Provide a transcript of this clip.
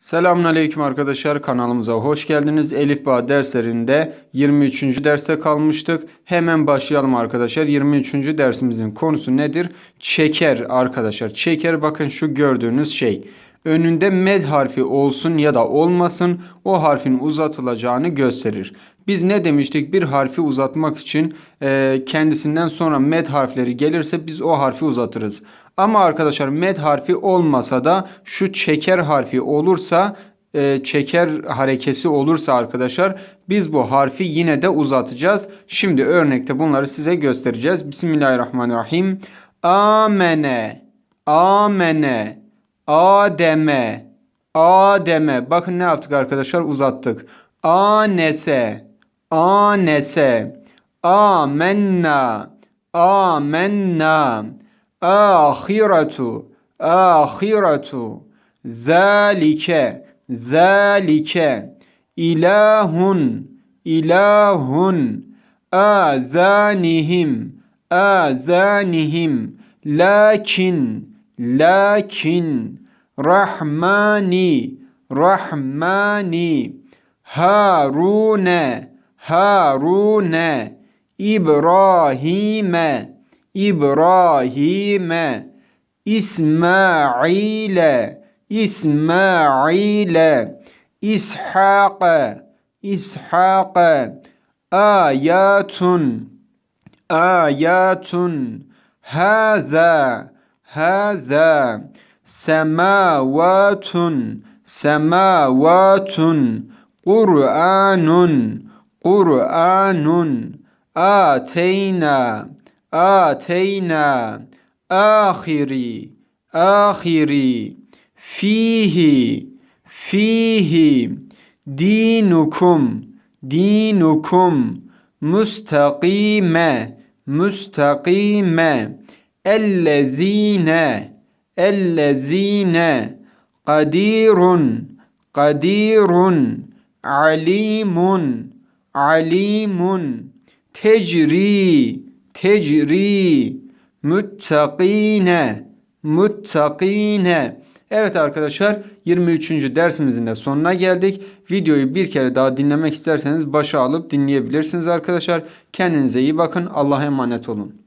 Selamünaleyküm arkadaşlar kanalımıza hoş geldiniz. Elif Bağ derslerinde 23. derse kalmıştık. Hemen başlayalım arkadaşlar. 23. dersimizin konusu nedir? Çeker arkadaşlar. Çeker bakın şu gördüğünüz şey. Önünde med harfi olsun ya da olmasın o harfin uzatılacağını gösterir. Biz ne demiştik? Bir harfi uzatmak için e, kendisinden sonra med harfleri gelirse biz o harfi uzatırız. Ama arkadaşlar med harfi olmasa da şu çeker harfi olursa e, çeker harekesi olursa arkadaşlar biz bu harfi yine de uzatacağız. Şimdi örnekte bunları size göstereceğiz. Bismillahirrahmanirrahim. Amene. Amene. Ademe. Ademe. Bakın ne yaptık arkadaşlar? Uzattık. Anese. Anese. Amenna. Amenna. Ahiretu. Ahiretu. Zalike. Zalike. İlahun. İlahun. Azanihim. Azanihim. Lakin. Lakin. Rahmani. Rahmani. Harune. Harune. İbrahim'e. İbrahim'e. İsmail'e. İsmail'e. İshak'e. İshak'e. Ayatun. Ayatun. Haza. Haza. Semavatun. Semavatun. Kur'anun. Kur'anun. Ateyna. Ateyna. Ahiri. Ahiri. Fihi. Fihi. Dinukum. Dinukum. Müstakime. Müstakime. Ellezine. Ellezine. Kadirun. Kadirun. Alimun. Alimun. Tecri. Tecri. Müttakine. Müttakine. Evet arkadaşlar 23. dersimizin de sonuna geldik. Videoyu bir kere daha dinlemek isterseniz başa alıp dinleyebilirsiniz arkadaşlar. Kendinize iyi bakın. Allah'a emanet olun.